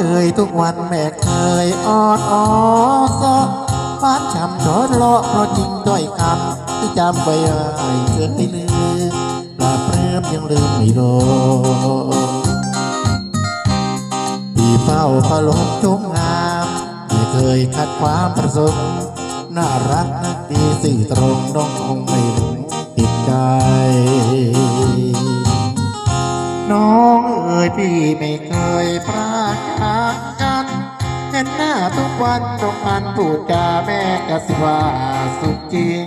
เคยทุกวันแม่เคยอ่อนอ้อซอบ้านช้ำโดนเลาะเพราะจริงด้อยคำที่จำไว้ให้เคยลืมปลาเปลื้มยังลืมไม่ลงที่เฝ้าพะลงจงงามไม่เคยขัดความประสงค์น่ารักนักดีสื่อตรงน้องคงไม่หลงติดใจ ยพี่ไม่เคยพรากากกันเห็นหน้าทุกวันต้องมันพูดจาแม่กสิว่าสุขจริง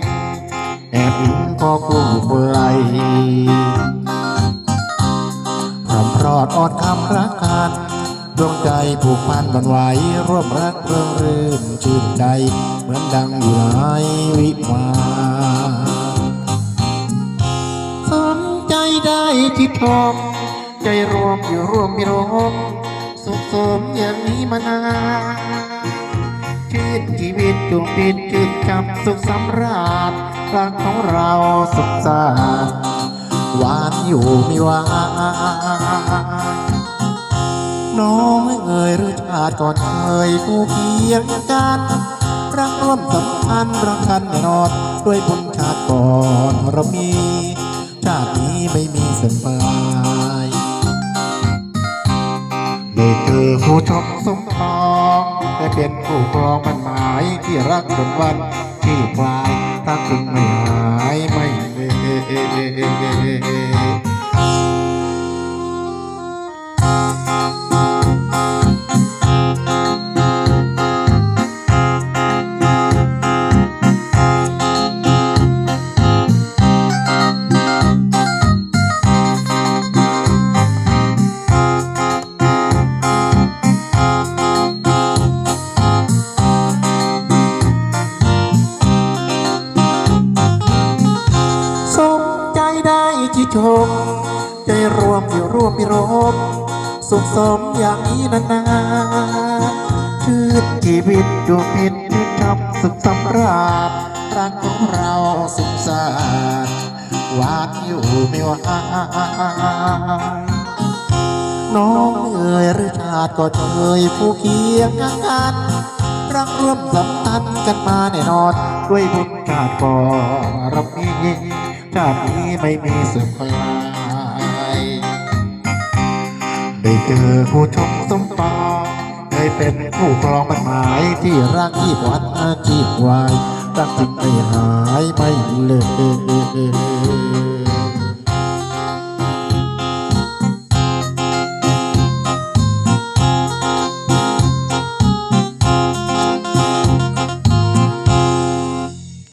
แอบอิงพอคู่คนไหลพร้อมพรอดออดคำรักกันดวงใจผูกพันบันไหวร่วมรักเรื่องรื่นชื่นใจ เหมือนดังอยู่ในวิมานสนใจได้ที่ทอง ใจรวมอยู่รวมมีรมสุขสมอย่างนี้มานานชื่นชีวิตจุงปิดจืดจำสุขสำราญรักของเราสุขสานหวานอยู่มีหวานน้องเอ่ยหรือชาติก่อนเคยผู้เคียงกันรักร่วมสัมพันธ์รักกันแน่นอนด้วยบุญชาติก่อนเรามีชาตินี้ไม่มีเสมอา ยได้เจอผู้ชมสมทองได้เป็นผู้ครองมันหมายที่รักจนวันที่ปลายรักจึงไม่หายไม่เล ชม ใจรวมอยู่ร่วมมีรมสุขสมอย่างนี้นานๆชื่นชีวิตดวงพินชื่นชมสุขสำราญรักของเราสุขสานหวานอยู่ไม่หวานน้องเอ๋ยหรือชาติก็เคยผู้เคียงกันรักร่วมสัมพันธ์กันมาแน่นอน ด้วยบุญชาติก่อนเรามี ชาตินี้ไม่มีเสื่อมคลายได้เจอผู้ชมสมปองได้เป็นผู้ครองบันหมายที่รักที่หวันอาชีพวายรักจึงไม่หายไม่เลย